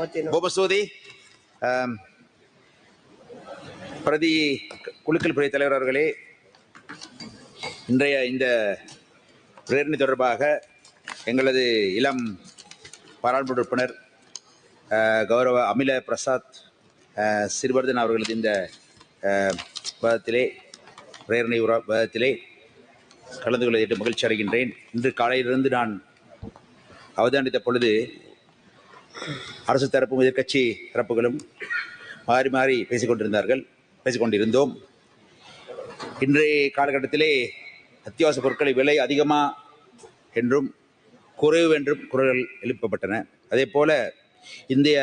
கோபசூதி பிரதி குழுக்கள் பிரதி தலைவர் அவர்களே இன்றைய இந்த பிரேரணை தொடர்பாக எங்களது இளம் பாராளுமன்ற உறுப்பினர் கௌரவ அமில பிரசாத் சிறுவர்தன் அவர்களது இந்த விவாதத்திலே பிரேரணை பதத்திலே கலந்து கொள்ள மகிழ்ச்சி அடைகின்றேன். இன்று காலையிலிருந்து நான் அவதானித்த பொழுது அரசு தரப்பும் எதிர்க்கட்சி தரப்புகளும் மாறி மாறி பேசிக்கொண்டிருந்தார்கள். பேசிக்கொண்டிருந்தோம். இன்றைய காலகட்டத்திலே அத்தியாவசிய பொருட்களை விலை அதிகமா என்றும் குறைவு என்றும் குரல்கள் எழுப்பப்பட்டன. அதே போல இந்திய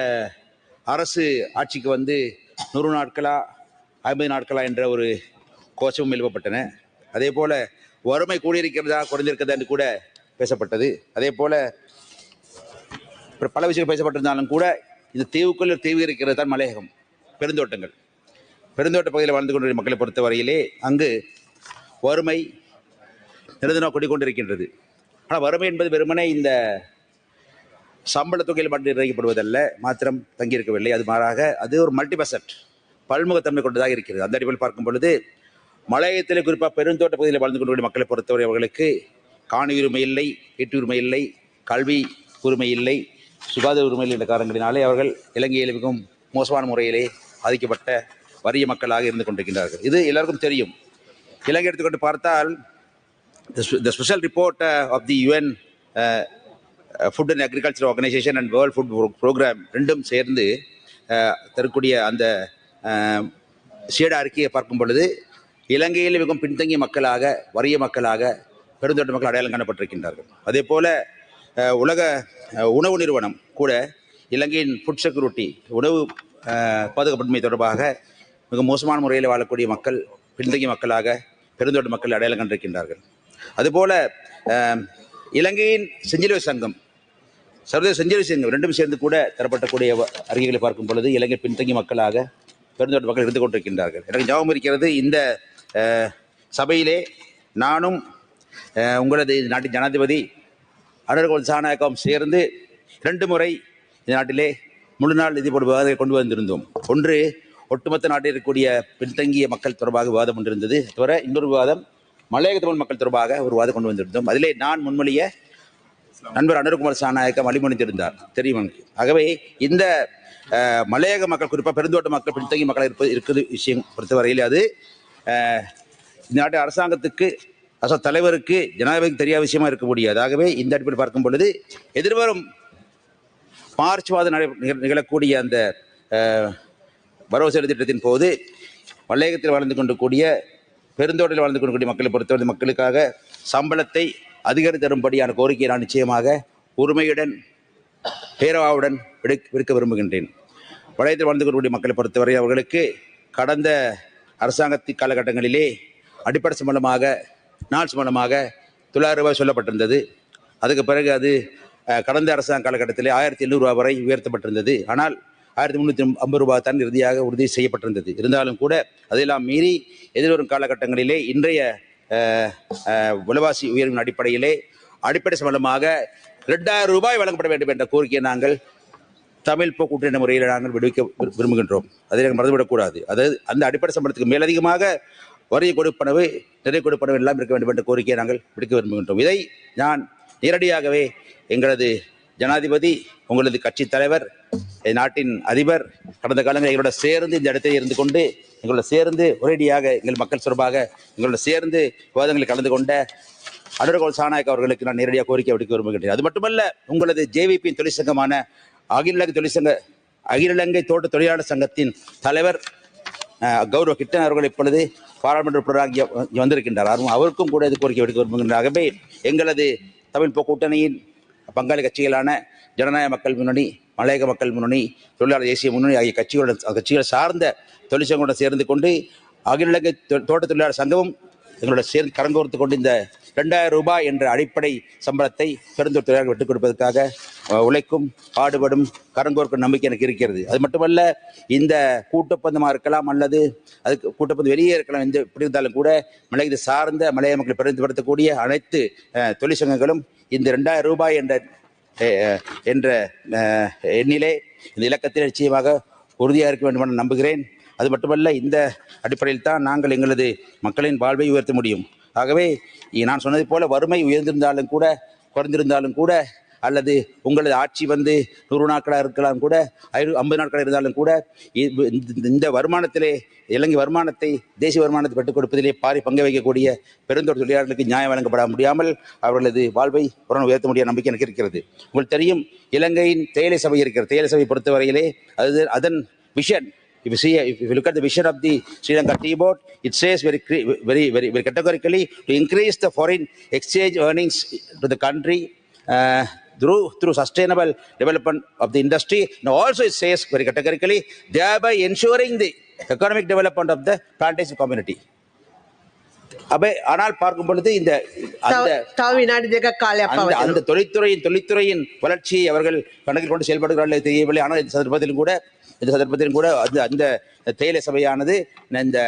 அரசு ஆட்சிக்கு வந்து நூறு நாட்களா ஐம்பது நாட்களா என்ற ஒரு கோஷமும் எழுப்பப்பட்டன. அதே போல வறுமை கூடியிருக்கிறதா குறைந்திருக்கிறதா என்று கூட பேசப்பட்டது. அதே போல பல விஷயங்கள் பேசப்பட்டிருந்தாலும் கூட இந்த தீவுக்குள்ள தீவு இருக்கிறது தான் மலையகம் பெருந்தோட்டங்கள். பெருந்தோட்ட பகுதியில் வாழ்ந்து கொண்டிருக்கிற மக்களை பொறுத்தவரையிலே அங்கு வறுமை நிரந்தரமாக குடிக்கொண்டிருக்கின்றது ஆனால் வறுமை என்பது வெறுமனே இந்த சம்பள தொகையில் மட்டும் நிர்ணயிக்கப்படுவதல்ல மாத்திரம் தங்கியிருக்கவில்லை. அது மாறாக அது ஒரு மல்டிபசட் பல்முகத்தன்மை கொண்டதாக இருக்கிறது. அந்த அடிப்படையில் பார்க்கும் பொழுது மலையத்தில் குறிப்பாக பெருந்தோட்ட பகுதியில் வாழ்ந்து கொண்டு மக்களை பொறுத்தவரை அவர்களுக்கு காணி உரிமை இல்லை வீட்டு உரிமை இல்லை கல்வி உரிமை இல்லை சுகாதார உரிமையில் என்ற காரணங்களினாலே அவர்கள் இலங்கையில் மிகவும் மோசமான முறையிலே பாதிக்கப்பட்ட வறிய மக்களாக இருந்து கொண்டிருக்கின்றார்கள். இது எல்லாருக்கும் தெரியும். இலங்கை எடுத்துக்கொண்டு பார்த்தால் the special report of the UN food and agriculture organisation and world food programme ரெண்டும் சேர்ந்து uh, தரக்கூடிய அந்த uh, சீட அறிக்கையை பார்க்கும் பொழுது இலங்கையில் மிகவும் பின்தங்கிய மக்களாக வறிய மக்களாக பெருந்தோட்ட மக்கள் அடையாளம் காணப்பட்டிருக்கின்றார்கள். அதே போல் உலக உணவு நிறுவனம் கூட இலங்கையின் ஃபுட் செக்யூரிட்டி உணவு uh, பாதுகாப்பின்மை தொடர்பாக மிக மோசமான முறையில் வாழக்கூடிய மக்கள் பின்தங்கிய மக்களாக பெருந்தோட்ட மக்கள் அடையாளம் கண்டிருக்கின்றார்கள். அதுபோல இலங்கையின் செஞ்சிலுவை சங்கம் சர்வதேச செஞ்சிலுவை சங்கம் ரெண்டும் சேர்ந்து கூட தரப்பட்டக்கூடிய அறிக்கைகளை பார்க்கும் பொழுது இலங்கை பின்தங்கிய மக்களாக பெருந்தோட்ட மக்கள் இருந்து கொண்டிருக்கின்றார்கள். எனக்கு ஞாபகம் இருக்கிறது இந்த சபையிலே நானும் உங்களது நாட்டின் ஜனாதிபதி அனுர்கோல் சாணாக்கம் சேர்ந்து இரண்டு முறை இந்த நாட்டிலே முழு நாள் நிதி போடு விவாதத்தை கொண்டு வந்திருந்தோம். ஒன்று ஒட்டுமொத்த நாட்டில் இருக்கக்கூடிய பின்தங்கிய மக்கள் தொடர்பாக விவாதம் கொண்டிருந்தது தவிர இன்னொரு விவாதம் மலையக தமிழ் மக்கள் தொடர்பாக ஒரு விவாதம் கொண்டு வந்திருந்தோம். அதிலே நான் முன்மொழிய நண்பர் அனுர்குமார் சாநாயக்கம் வழிமொழிந்திருந்தார். தெரியும் எனக்கு ஆகவே இந்த மலையக மக்கள் குறிப்பாக பெருந்தோட்ட மக்கள் பின்தங்கிய மக்கள் இருப்பது இருக்குது விஷயம் பொறுத்தவரையில் அது இந்த நாட்டு அரசாங்கத்துக்கு அசோ தலைவருக்கு ஜனாதிபதிக்கு தெரியாத விஷயமா இருக்க முடியாது. ஆகவே இந்த அடிப்படையில் பார்க்கும் பொழுது எதிர்வரும் மார்ச் மாதம் நடை நிகழக்கூடிய அந்த வரவு செலவு திட்டத்தின் போது மலையகத்தில் வாழ்ந்து கொண்டிருக்கூடிய பெருந்தோட்டில் வாழ்ந்து கொண்டிருக்கூடிய மக்களை பொறுத்தவரை மக்களுக்காக சம்பளத்தை அதிகரித்து தரும்படியான கோரிக்கையை நான் நிச்சயமாக உரிமையுடன் பேரவாவுடன் விடு விடுக்க விரும்புகின்றேன். வளையத்தில் வாழ்ந்து கொண்டிருக்கூடிய மக்களை பொறுத்தவரை அவர்களுக்கு கடந்த அரசாங்கத்தின் காலகட்டங்களிலே அடிப்படை சம்பளமாக நாட்ஸ் மூலமாக தொள்ளாயிரம் ரூபாய் சொல்லப்பட்டிருந்தது. அதுக்கு பிறகு அது கடந்த அரசாங்க காலகட்டத்தில் ஆயிரத்தி எண்ணூறு வரை உயர்த்தப்பட்டிருந்தது. ஆனால் ஆயிரத்தி முந்நூற்றி ஐம்பது ரூபாய் தான் இறுதியாக உறுதி செய்யப்பட்டிருந்தது. இருந்தாலும் கூட அதையெல்லாம் மீறி எதிர்வரும் காலகட்டங்களிலே இன்றைய விலவாசி விலைவாசி உயர்வின் அடிப்படையிலே அடிப்படை சம்பளமாக ரெண்டாயிரம் ரூபாய் வழங்கப்பட வேண்டும் என்ற கோரிக்கையை நாங்கள் தமிழ் போக்கூட்டு முறையில் நாங்கள் விடுவிக்க விரும்புகின்றோம். அதை நாங்கள் மறந்துவிடக்கூடாது. அதாவது அந்த அடிப்படை சம்பளத்துக்கு மேலதிகமாக வரிய கொடுப்பனவு நிறை கொடுப்பனவு எல்லாம் இருக்க வேண்டும் என்ற கோரிக்கையை நாங்கள் விடுக்க விரும்புகின்றோம். இதை நான் நேரடியாகவே எங்களது ஜனாதிபதி உங்களது கட்சி தலைவர் என் நாட்டின் அதிபர் கடந்த காலங்களில் எங்களோட சேர்ந்து இந்த இடத்தில் இருந்து கொண்டு எங்களோட சேர்ந்து ஒரேடியாக எங்கள் மக்கள் சார்பாக எங்களோட சேர்ந்து விவாதங்களில் கலந்து கொண்ட அனுரகோல் சாநாயக் அவர்களுக்கு நான் நேரடியாக கோரிக்கை விடுக்க விரும்புகின்றேன். அது மட்டுமல்ல உங்களது ஜேவிபியின் தொழிற்சங்கமான அகில இலங்கை தொழிற்சங்க அகில இலங்கை தோட்ட தொழிலாளர் சங்கத்தின் தலைவர் கௌரவ கிட்டன் அவர்கள் இப்பொழுது பாராளுமன்ற உறுப்பினராக இங்கே வந்திருக்கின்றார் அவருக்கும் கூட இது கோரிக்கை விடுக்க விரும்புகின்றாகவே எங்களது தமிழ் போக்கூட்டணியின் பங்காளி கட்சிகளான ஜனநாயக மக்கள் முன்னணி மலையக மக்கள் முன்னணி தொழிலாளர் தேசிய முன்னணி ஆகிய கட்சிகளுடன் கட்சிகள் சார்ந்த தொழிற்சங்கங்களுடன் சேர்ந்து கொண்டு அகில இலங்கை தோட்ட தொழிலாளர் சங்கமும் எங்களோட சேர்ந்து கரங்கோர்த்து கொண்டு இந்த ரெண்டாயிரம் ரூபாய் என்ற அடிப்படை சம்பளத்தை பெருந்தோட்ட விட்டுக் கொடுப்பதற்காக உழைக்கும் பாடுபடும் கரங்கோர்க்கும் நம்பிக்கை எனக்கு இருக்கிறது. அது மட்டுமல்ல இந்த கூட்டப்பந்தமாக இருக்கலாம் அல்லது அதுக்கு கூட்டப்பந்து வெளியே இருக்கலாம் எந்த இப்படி இருந்தாலும் கூட மலையகத்தை சார்ந்த மலைய மக்களை பிரதிபடுத்தக்கூடிய அனைத்து தொழிற்சங்கங்களும் இந்த ரெண்டாயிரம் ரூபாய் என்ற என்ற எண்ணிலே இந்த இலக்கத்தில் நிச்சயமாக உறுதியாக இருக்க வேண்டும் என நம்புகிறேன். அது மட்டுமல்ல இந்த அடிப்படையில் தான் நாங்கள் எங்களது மக்களின் வாழ்வை உயர்த்த முடியும். ஆகவே நான் சொன்னது போல வறுமை உயர்ந்திருந்தாலும் கூட குறைந்திருந்தாலும் கூட அல்லது உங்களது ஆட்சி வந்து நூறு நாட்களாக இருக்கலாம் கூட ஐநூ ஐம்பது நாட்களாக இருந்தாலும் கூட இ- இந்த- இந்த வருமானத்திலே இலங்கை வருமானத்தை தேசிய வருமானத்தை பெற்றுக் கொடுப்பதிலே பாரி பங்கு வைக்கக்கூடிய பெருந்தொடர் தொழிலாளர்களுக்கு நியாயம் வழங்கப்பட முடியாமல் அவர்களது வாழ்வை உடனே உயர்த்த முடிய நம்பிக்கை எனக்கு இருக்கிறது. உங்களுக்கு தெரியும் இலங்கையின் தேயிலை சபை இருக்கிறது. தேயிலை சபை பொறுத்தவரையிலே அது அதன் vision If you see, if you look at the vision of the Sri Lanka Tea Board, it says very, very, very, very categorically to increase the foreign exchange earnings to the country uh, through, through sustainable development of the industry. Now also it says very categorically, thereby ensuring the economic development of the plantation community. அவை ஆனால் பார்க்கும் பொழுது இந்த அந்த தொழில்துறையின் தொழில்துறையின் வளர்ச்சியை அவர்கள் கணக்கில் கொண்டு செயல்படுகிறார்களே தெரியவில்லை ஆனால் இந்த சந்தர்ப்பத்திலும் கூட இந்த சந்தர்ப்பத்திலும் கூட அந்த அந்த தேயிலை சபையானது இந்த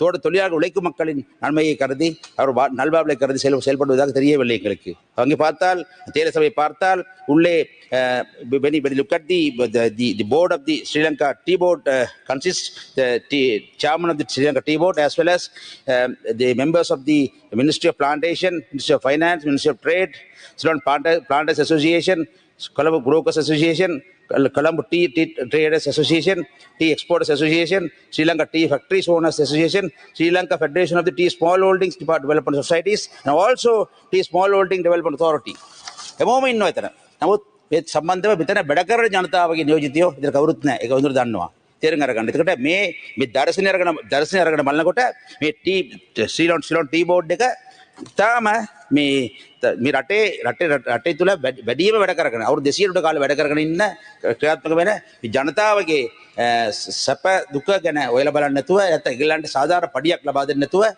தோட்ட தொழிலாளர் உழைக்கும் மக்களின் நன்மையை கருதி அவர் வா- நல்வாழ்வை கருதி செயல் செயல்படுவதாக தெரியவில்லை எங்களுக்கு அங்கே பார்த்தால் தேயிலை சபை பார்த்தால் உள்ளே uh, when you when you look at the, the the the board of the Sri Lanka Tea Board uh, consists the tea, chairman of the Sri Lanka Tea Board as well as um, the members of the Ministry of Plantation, Ministry of Finance, Ministry of Trade, Sri Lanka Planta- Planters Association, Colombo Brokers Association, Col- Colombo Tea, Tea Traders Association, Tea Exporters Association, Sri Lanka Tea Factories Owners Association, Sri Lanka Federation of the Tea Small Holdings Depart- Development Societies, and also Tea Small Holding Development Authority. හැමෝම ඉන්නවා එතන. නමුත් මේ සම්බන්ධව මෙතන වැඩ කරන ජනතාවගේ නියෝජිතයෝ ඉතින් කවුරුත් නැහැ. ඒක හොඳට දන්නවා. තේරුම් අරගන්න. එතකොට මේ මේ දර්ශනය අරගෙන දර්ශනය අරගෙන බලනකොට මේ ටී ශ්‍රීලොන් ශ්‍රීලොන් ටී බෝඩ් එක තාම මේ ත- මේ රටේ රටේ රටේ තුල වැඩි- වැඩිම වැඩ කරගෙන අවුරුදු 200කට කාලේ වැඩ කරගෙන ඉන්න ක්‍රියාත්මක වෙන මේ ජනතාවගේ අ, ස- සැප දුක ගැන ඔයලා බලන්න නැතුව නැත්නම් ඒගොල්ලන්ට සාධාරණ පඩියක් ලබා දෙන්න නැතුව අ,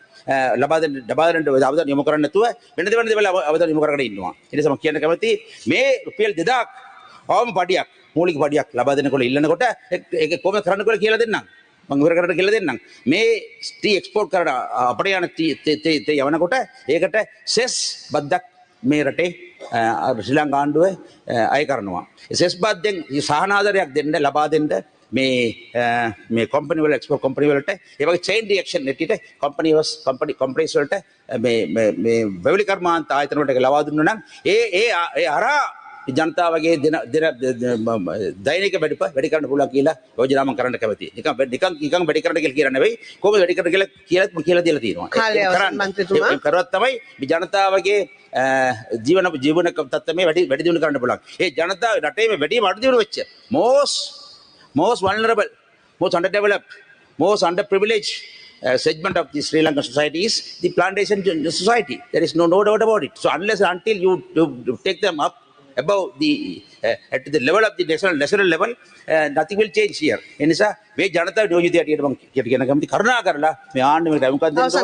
ලබා දෙන්න ලබා දෙන්න අවධානය යොමු කරන්න නැතුව වෙන දෙවන දේවල් අව- අවධානය යොමු කරගෙන ඉන්නවා. ඒ නිසා මම කියන්න කැමති මේ රුපියල් 2000ක් අවම පඩියක් මූලික පඩියක් ලබා දෙනකොට ඉල්ලනකොට ඒක- ඒක කොහොමද කරන්න කියලා කියලා දෙන්නම්. මම ඉවර කරන්න කියලා දෙන්නම්. මේ ටී එක්ස්පෝර්ට් කරන අ, අපට යන ටී තේ- තේ- තේ යවනකොට ඒකට සෙස් බද්දක් මේ රටේ අ, ශ්‍රී ලංකා ආණ්ඩුව අ, අය කරනවා. ඒ සෙස් බද්දෙන් සහනාදරයක් දෙන්න ලබා දෙන්න මේ අ, මේ කම්පනි වල එක්ස්පෝර්ට් කම්පනි වලට ඒ වගේ චේන් රියැක්ෂන් නෙටිට කම්පනි වස් කම්පනි කම්පනීස් වලට මේ මේ මේ වැවිලි කර්මාන්ත ආයතන වලට ඒක ලබා දුන්නා නම් ඒ ඒ ආ- ඒ හරහා ජනතාවගේ දින දින දෛනික වැඩිප වැඩි කරන්න පුළුවන් කියලා යෝජනා මම කරන්න කැමතියි. නිකන් වැඩි- නිකන් නිකන් වැඩි කරන්න කියලා කියලා නෙවෙයි කොහොමද වැඩි කරන්න කියලා කියලාත් මම කියලා දීලා තියෙනවා. ඒක කාලය අවසන් කරන්න. මන්ත්‍රීතුමා. ඒක කරොත් තමයි මේ ජනතාවගේ අ, ජීවන ජීවන තත්ත්වය වැඩි වැඩි දියුණු කරන්න පුළුවන්. ඒ ජනතාව රටේම වැඩිම අඩු දියුණු වෙච්ච most most vulnerable, most underdeveloped, most underprivileged uh, segment of the Sri Lankan society is the plantation gen- society. There is no, no doubt about it. So unless and until you, you, you take them up above the uh, at the level of the national national level, uh, nothing will change here. ඒ නිසා මේ ජනතාව නියෝජිතයට මම කියට කියන කැමති කරුණා කරලා මේ ආණ්ඩුවේ.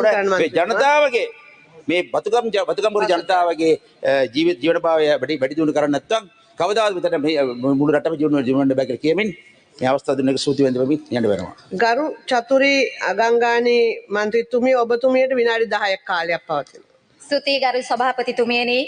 කරන්න මේ. ජනතාවගේ මේ බතුකම් බතුකම්පුර ජනතාවගේ අ, ජීවිත ජීවන භාවය වැඩි වැඩි දියුණු කරන්නේ නැත්නම් කවදාවත් මෙතන මේ මුළු රටම ජීවන ජීවන බෑ කියලා කියමින් මේ අවස්ථාව දුන්නේක සූති වෙන්දෙමින් යන්න වෙනවා. ගරු චතුරි අගංගානී මන්ත්‍රීතුමිය ඔබතුමියට විනාඩි 10ක් කාලයක් පවතිනවා. ස්තුතියි ගරු සභාපතිතුමියනි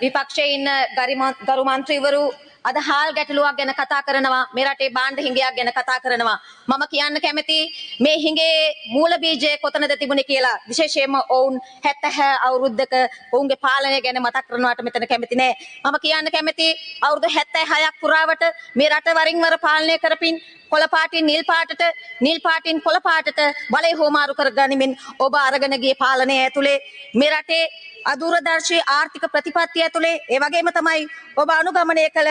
ವಿಪಕ್ಷ ಇನ್ನ ಗರಿಮಾ ಗರುಮಂತ್ರಿಯವರು අද හාල් ගැටලුවක් ගැන කතා කරනවා මේ රටේ බාණ්ඩ හිඟයක් ගැන කතා කරනවා. මම කියන්න කැමති මේ හිඟේ මූල බීජය කොතනද තිබුණේ කියලා. විශේෂයෙන්ම ඔවුන් 70 අවුරුද්දක ඔවුන්ගේ පාලනය ගැන මතක් කරනවට මෙතන කැමති නෑ. මම කියන්න කැමති අවුරුදු 76ක් පුරාවට මේ රට වරින් වර පාලනය කරමින් කොළ පාටින් නිල් පාටට නිල් පාටින් කොළ පාටට බලය හෝමාරු කර ගනිමින් ඔබ අරගෙන ගිය පාලනය ඇතුලේ මේ රටේ අදූරදර්ශී ආර්ථික ප්‍රතිපත්තිය ඇතුලේ. ඒ වගේම තමයි ඔබ අනුගමනය කළ